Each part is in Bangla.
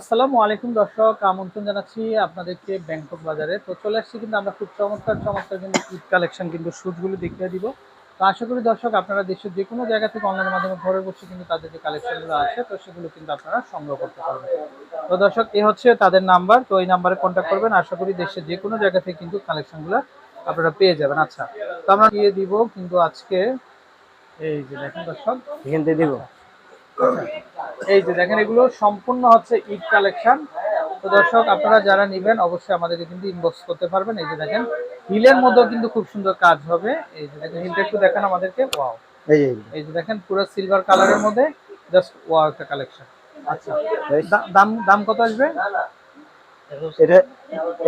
আসসালামু আলাইকুম দর্শক, আমন্ত্রণ জানাচ্ছি আপনাদেরকে ব্যাংকক বাজারে। তো চলে আসছি কিন্তু আমরা খুব চমৎকার চমৎকার কিন্তু ঈদ কালেকশন কিন্তু শুটগুলো দেখিয়ে দিব। তো আশা করি দর্শক আপনারা দেশের যে কোনো জায়গা থেকে অনলাইনের মাধ্যমে ঘরে বসে কিন্তু তাদের যে কালেকশনগুলো আছে, তো সেগুলো কিন্তু আপনারা সংগ্রহ করতে পারবেন। তো দর্শক, এ হচ্ছে তাদের নাম্বার, তো এই নাম্বারে কন্ট্যাক্ট করবেন। আশা করি দেশের যে কোনো জায়গা থেকে কিন্তু কালেকশনগুলো আপনারা পেয়ে যাবেন। আচ্ছা তো আমরা দিয়ে দিব কিন্তু আজকে, এই যে দেখেন দর্শক। এখান থেকে দিব। এই যে দেখেন এগুলো সম্পূর্ণ হচ্ছে ঈদ কালেকশন। তো দর্শক আপনারা যারা নেবেন অবশ্যই আমাদেরকে কিন্তু ইনবক্স করতে পারবেন। এই যে দেখেন হিলের মধ্যেও কিন্তু খুব সুন্দর কাজ হবে। এই যে দেখেন হিলটা একটু দেখেন আমাদেরকে। ওয়াও এই যে দেখেন পুরো সিলভার কালারের মধ্যে জাস্ট ওয়াও একটা কালেকশন আচ্ছা দাম দাম কত আসবে? এটা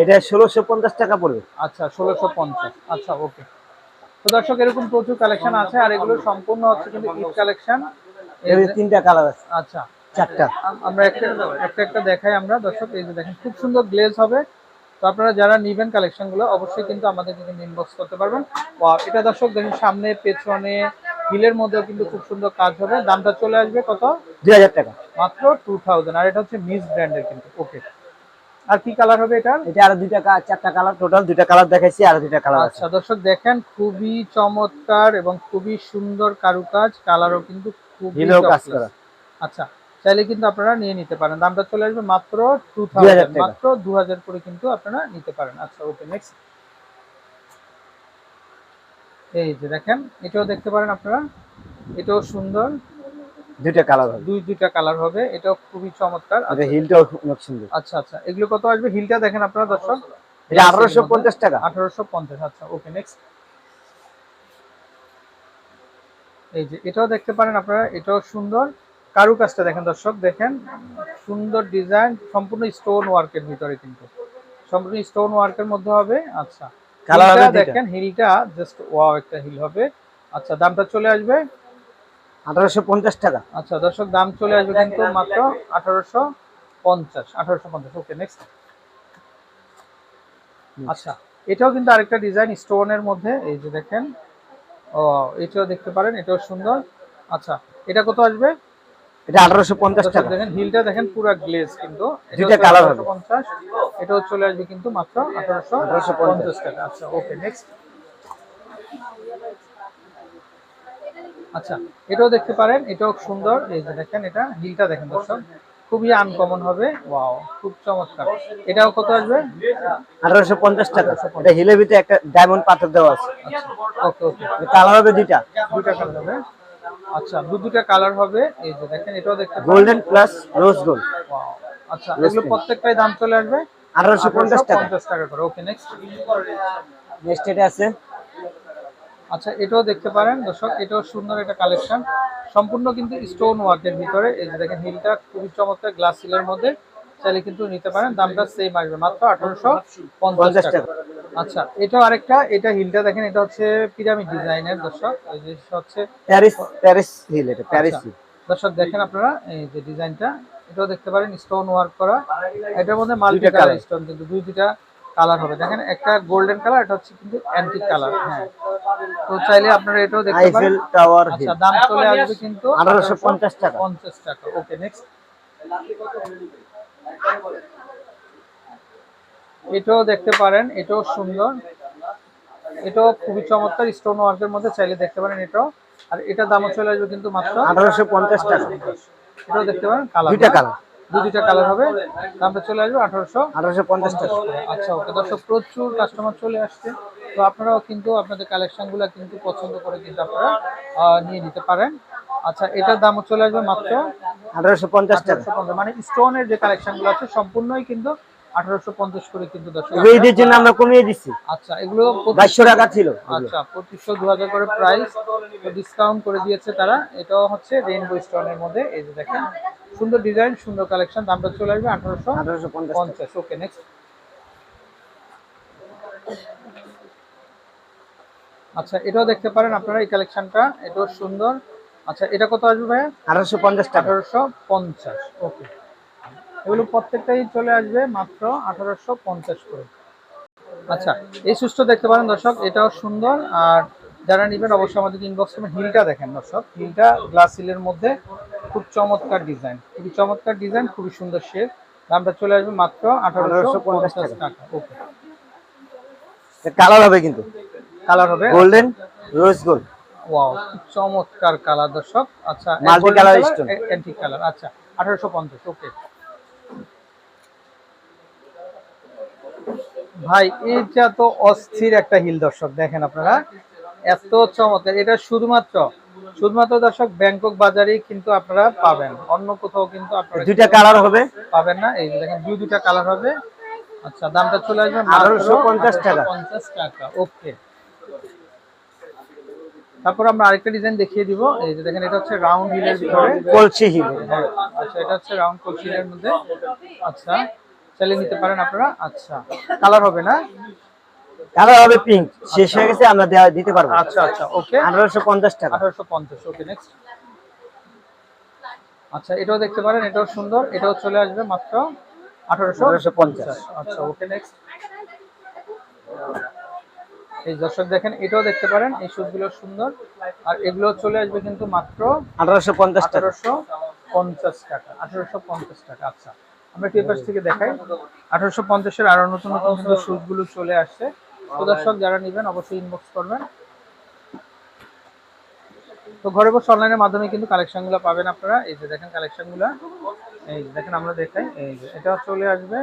এটা ষোলোশো পঞ্চাশ টাকা পড়বে। আচ্ছা ষোলোশো পঞ্চাশ। আচ্ছা ওকে তো দর্শক এরকম প্রচুর কালেকশন আছে আর এগুলো সম্পূর্ণ হচ্ছে কিন্তু ঈদ কালেকশন এর তিনটা কালার আছে। আচ্ছা। চারটা। আমরা একটা একটা একটা দেখাই আমরা। দর্শক এই যে দেখেন খুব সুন্দর গ্লেজ হবে। তো আপনারা যারা নিবেন কালেকশনগুলো অবশ্যই কিন্তু আমাদেরকে কিন্তু ইনবক্স করতে পারবেন। এটা দর্শক দেখেন সামনে পেছনে হিলের মধ্যেও কিন্তু খুব সুন্দর কাজ হবে। দামটা চলে আসবে কত? দুই হাজার টাকা। মাত্র টু থাউজেন্ড আর এটা হচ্ছে মিস ব্র্যান্ডের কিন্তু। ওকে আর কি কালার হবে এটা এটা আরও দুইটা কা- চারটা কালার টোটাল দুইটা কালার দেখাইছি আর দুইটা কালার আছে। আচ্ছা দর্শক দেখেন খুবই চমৎকার এবং খুবই সুন্দর কারুকাজ। কালারও কিন্তু হিলেও কাজ করা। আচ্ছা চাইলে কিন্তু আপনারা নিয়ে নিতে পারেন। দামটা চলে আসবে মাত্র টু 2000 থাউজেন্ড মাত্র দু হাজার করে কিন্তু আপনারা নিতে পারেন। আচ্ছা ওকে নেক্সট এই যে দেখেন এটাও দেখতে পারেন আপনারা। এটাও সুন্দর। দুইটা কালার হবে। দুই দুইটা কালার হবে। এটাও খুবই চমৎকার। এটা হিলটাও অনেক সুন্দর। আচ্ছা আচ্ছা এগুলো কত আসবে? হিলটা দেখেন আপনারা দর্শক। এটা আঠারোশো পঞ্চাশ টাকা। আঠারোশো পঞ্চাশ আচ্ছা ওকে নেক্সট এই যে এটাও দেখতে পারেন আপনারা এটাও সুন্দর। কারুকাজটা দেখেন দর্শক দেখেন। সুন্দর ডিজাইন সম্পূর্ণ স্টোন ওয়ার্কের ভিতরে কিন্তু। সম্পূর্ণ স্টোন ওয়ার্কের মধ্যে হবে। আচ্ছা। কালার দেখেন হিলটা জাস্ট ওয়াও একটা হিল হবে। আচ্ছা দামটা চলে আসবে? আঠারোশো পঞ্চাশ টাকা। আচ্ছা দর্শক দাম চলে আসবে কিন্তু মাত্র আঠারোশো পঞ্চাশ আঠারোশো পঞ্চাশ। ওকে নেক্সট আচ্ছা এটাও কিন্তু আরেকটা ডিজাইন স্টোনের মধ্যে। এই যে দেখেন ও এটাও দেখতে পারেন এটাও সুন্দর। আচ্ছা এটা কত আসবে? এটা আঠারোশো পঞ্চাশ দর্শক টাকা। দেখেন হিলটা দেখেন পুরো গ্লেজ কিন্তু। দুইটা colour হবে। 1850 এটাও চলে আসবে কিন্তু মাত্র আঠারোশো 1850 টাকা। আচ্ছা ওকে নেক্সট আচ্ছা এটাও দেখতে পারেন এটাও সুন্দর। এই যে দেখেন এটা হিলটা দেখেন দর্শক। খুবই আনকমন হবে। ওয়াও খুব চমৎকার। এটাও কত আসবে? আঠারোশো পঞ্চাশ টাকা। এটা হিলের ভিতরে একটা ডায়মন্ড পাথর দেওয়া আছে। ওকে ওকে। কালার হবে দুইটা। দুইটা কালার হবে। আচ্ছা দুটা কালার হবে। এই যে দেখেন এটাও দেখতে গোল্ডেন প্লাস রোজ গোল্ড আচ্ছা এগুলো প্রত্যেকটাই দাম চলে আসবে? আঠারোশো পঞ্চাশ টাকা। পঞ্চাশ টাকা করে। ওকে নেক্সট নেক্সট এটা আছে। আচ্ছা এটাও দেখতে পারেন দর্শক এটাও সুন্দর একটা কালেকশন। সম্পূর্ণ কিন্তু স্টোন ওয়ার্কের ভিতরে। এই যে দেখেন হিলটা খুবই চমৎকার গ্লাস হিলের মধ্যে। চাইলে কিন্তু নিতে পারেন দামটা সেম আসবে মাত্র আঠারোশো পঞ্চাশ টাকা। আচ্ছা এটাও আরেকটা এটা হিলটা দেখেন এটা হচ্ছে পিরামিড ডিজাইনের দর্শক। এই যে হচ্ছে প্যারিস প্যারিস হিল এটা প্যারিস আচ্ছা। হিল দর্শক দেখেন আপনারা এই যে ডিজাইনটা এটাও দেখতে পারেন স্টোন ওয়ার্ক করা। এটার মধ্যে মাল্টি কালার স্টোন কিন্তু দুই দুইটা কালার হবে। দেখেন একটা গোল্ডেন কালার এটা হচ্ছে কিন্তু অ্যান্টিক কালার হ্যাঁ। তো চাইলে আপনারা এটাও দেখতে পারেন। আইফেল টাওয়ার আচ্ছা দাম চলে আসবে কিন্তু 1850 টাকা। 50 টাকা। ওকে নেক্সট এটাও দেখতে পারেন এটাও সুন্দর। এটাও খুবই চমৎকার স্টোন ওয়ার্কের মধ্যে চাইলে দেখতে পারেন এটাও। আর এটা দামও চলে আসবে কিন্তু মাত্র আঠারোশো পঞ্চাশ টাকা। এটাও দেখতে পারেন কালার দুইটা কালার দুইটা কালার হবে। দামটা চলে আসবে আঠারোশো। আঠারোশো পঞ্চাশ টাকা। আচ্ছা ওকে। দর্শক প্রচুর কাস্টমার চলে আসছে। তো আপনারাও কিন্তু আপনাদের কালেকশনগুলো কিন্তু পছন্দ করে কিন্তু আপনারা নিয়ে নিতে পারেন। আচ্ছা এটার দামও চলে আসবে মাত্র আঠারোশো পঞ্চাশ টাকা। মানে স্টোনের যে কালেকশনগুলো আছে সম্পূর্ণই কিন্তু আঠারোশো পঞ্চাশ করে কিন্তু দর্শক এগুলো জন্য আমরা কমিয়ে দিচ্ছি আচ্ছা এগুলো পঁচিশ- বাইশশো টাকা ছিল। আচ্ছা পঁচিশশো দু হাজার করে প্রাইস ডিসকাউন্ট করে দিয়েছে তারা। এটাও হচ্ছে রেইনবো স্টোনের মধ্যে। এই যে দেখেন সুন্দর ডিজাইন সুন্দর কালেকশন দামটা চলে আসবে আঠারোশো আঠারোশো পঞ্চাশ টাকা। পঞ্চাশ। ওকে নেক্সট আচ্ছা এটাও দেখতে পারেন আপনারা এই কালেকশনটা এটাও সুন্দর। আচ্ছা এটা কত আসবে ভাইয়া? আঠারোশো পঞ্চাশ টাকা। আঠারোশো পঞ্চাশ। ওকে এগুলো প্রত্যেকটাই চলে আসবে মাত্র আঠারোশো পঞ্চাশ করে। আচ্ছা এই সুস্থ দেখতে পারেন দর্শক এটাও সুন্দর। আর যারা নেবেন অবশ্যই আমাদের ইনবক্স করবেন হিলটা দেখেন দর্শক। হিলটা গ্লাস হিলের মধ্যে খুব চমৎকার ডিজাইন খুবই চমৎকার ডিজাইন খুবই সুন্দর শেপ দামটা চলে আসবে মাত্র আঠারোশো পঞ্চাশ টাকা। ওকে কালার হবে কিন্তু। কালার হবে? গোল্ডেন রোজ গোল্ড ওয়াও চমৎকার কালার দর্শক। আচ্ছা Multi colour stone। Antique colour আচ্ছা আঠারোশো পঞ্চাশ ওকে ভাই এটা তো অস্থির একটা হিল দর্শক দেখেন আপনারা। এত চমৎকার। এটা শুধুমাত্র শুধুমাত্র দর্শক ব্যাংকক বাজারেই কিন্তু আপনারা পাবেন। অন্য কোথাও কিন্তু আপনারা দুইটা কালার হবে? পাবেন না। এই দেখেন দুই দুইটা কালার হবে। আচ্ছা দামটা চলে আসবে 1850 টাকা। পঞ্চাশ টাকা। ওকে। তারপর আমরা আরেকটা ডিজাইন দেখিয়ে দিব। এই যে দেখেন এটা হচ্ছে রাউন্ড হিলের ভিতরে। কলসি হিল। হ্যাঁ, আচ্ছা এটা হচ্ছে রাউন্ড কোচিনের মধ্যে। আচ্ছা। চালিয়ে নিতে পারেন আপনারা? আচ্ছা। কালার হবে না? কালার হবে পিঙ্ক শেষ হয়ে গেছে আমরা দেওয়া দিতে পারব। আচ্ছা আচ্ছা ওকে। আঠারোশো পঞ্চাশ টাকা। আঠারোশো পঞ্চাশ ওকে নেক্সট আচ্ছা এটাও দেখতে পারেন এটাও সুন্দর এটাও চলে আসবে মাত্র আঠারোশো। 1850 আচ্ছা ওকে নেক্সট এই দর্শক দেখেন এটাও দেখতে পারেন এই শুটগুলো সুন্দর। আর এগুলো চলে আসবে কিন্তু মাত্র আঠারোশো পঞ্চাশ টাকা। আঠারোশো পঞ্চাশ টাকা আঠারোশো পঞ্চাশ টাকা আচ্ছা। আমরা পেপার থেকে দেখাই। আঠারোশো পঞ্চাশের আরও নতুন নতুন কিন্তু শুটগুলো চলে আসছে। তো দর্শক যারা নেবেন অবশ্যই ইনবক্স করবেন। তো ঘরে বসে অনলাইনের মাধ্যমে কিন্তু কালেকশনগুলো পাবেন আপনারা। এই যে দেখেন কালেকশনগুলা। এই যে দেখেন আমরা দেখাই। এই যে এটা চলে আসবে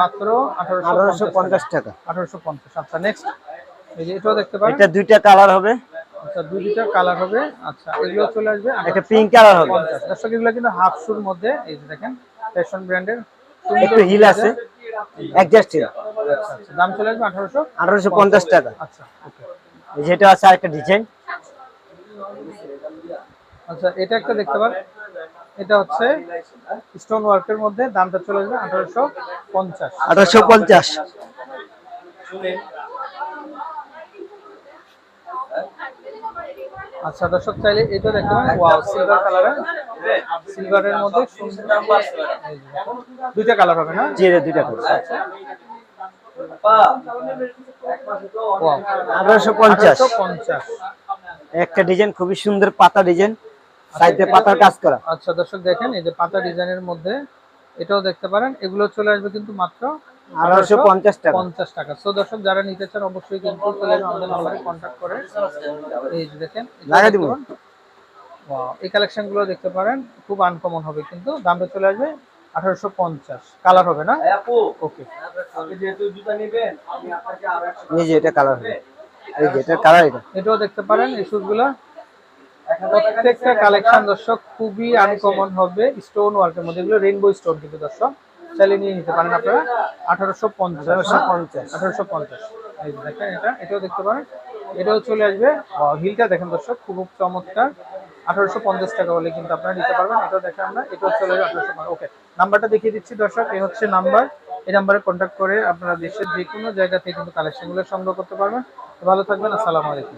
মাত্র আঠারোশো পঞ্চাশ টাকা। আঠারোশো পঞ্চাশ। আচ্ছা নেক্সট এই যে এটাও দেখতে পারেন। এটা দুইটা কালার হবে। আচ্ছা দুই দুইটা কালার হবে। আচ্ছা এগুলো চলে আসবে একটা পিঙ্ক কালার হবে। দর্শক এগুলো কিন্তু হাফ শুর মধ্যে। এই যে দেখেন। ফ্যাশন ব্র্যান্ডের একটু হিল আছে। অ্যাডজাস্ট হিল আচ্ছা, দাম চলে আসবে 1800 1850 টাকা। আচ্ছা যেটা আছে আরেকটা ডিজাইন আচ্ছা এটা একটা দেখতে পার এটা হচ্ছে স্টোন ওয়ার্কের মধ্যে দামটা চলে আসবে 1850 1850 আচ্ছা দর্শক চাইলে এটা দেখতে পারেন ওয়াও সিলভার কালারের সিলভারের মধ্যে সুন্দর দুইটা কালার হবে না? জি দুইটা কালার আঠারোশো পঞ্চাশ। একটা ডিজাইন খুবই সুন্দর পাতা ডিজাইন সাইডে পাতার কাজ করা। আচ্ছা দর্শক দেখেন এই যে পাতা ডিজাইনের মধ্যে এটাও দেখতে পারেন। এগুলো চলে আসবে কিন্তু মাত্র আঠারোশো পঞ্চাশ টাকা। পঞ্চাশ টাকা। সো দর্শক যারা নিতে চান অবশ্যই কিন্তু চলে নাম্বারে কন্ট্যাক্ট করে। এই দেখেন লাগাই দিব। এই কালেকশনগুলো দেখতে পারেন খুব আনকমন হবে কিন্তু। দামটা চলে আসবে আঠারোশো পঞ্চাশ। কালার হবে না? ওকে এই যে এটা কালার হবে। এই যে এটা কালার এটা। এটাও দেখতে পারেন এই শুজগুলা প্রত্যেকটা কালেকশন দর্শক খুবই আনকমন হবে। স্টোন ওয়ার্কের মধ্যে। এগুলো রেইনবো স্টোন কিন্তু দর্শক। চালিয়ে নিয়ে নিতে পারেন আপনারা। আঠারোশো পঞ্চাশ। আঠারোশো পঞ্চাশ। আঠারোশো পঞ্চাশ। এই দেখেন এটা এটাও দেখতে পারেন। এটাও চলে আসবে। হিলটা দেখেন দর্শক খুব চমৎকার। আঠারোশো পঞ্চাশ টাকা হলে কিন্তু আপনারা নিতে পারবেন। এটাও দেখেন আমরা এটাও চলে যাবে আঠারোশো ওকে নাম্বারটা দেখিয়ে দিচ্ছি দর্শক এই হচ্ছে নাম্বার। এই নাম্বারে কন্ট্যাক্ট করে আপনারা দেশের যে কোনো জায়গা থেকে কিন্তু কালেকশনগুলো সংগ্রহ করতে পারবেন। ভালো থাকবেন আসসালামু আলাইকুম।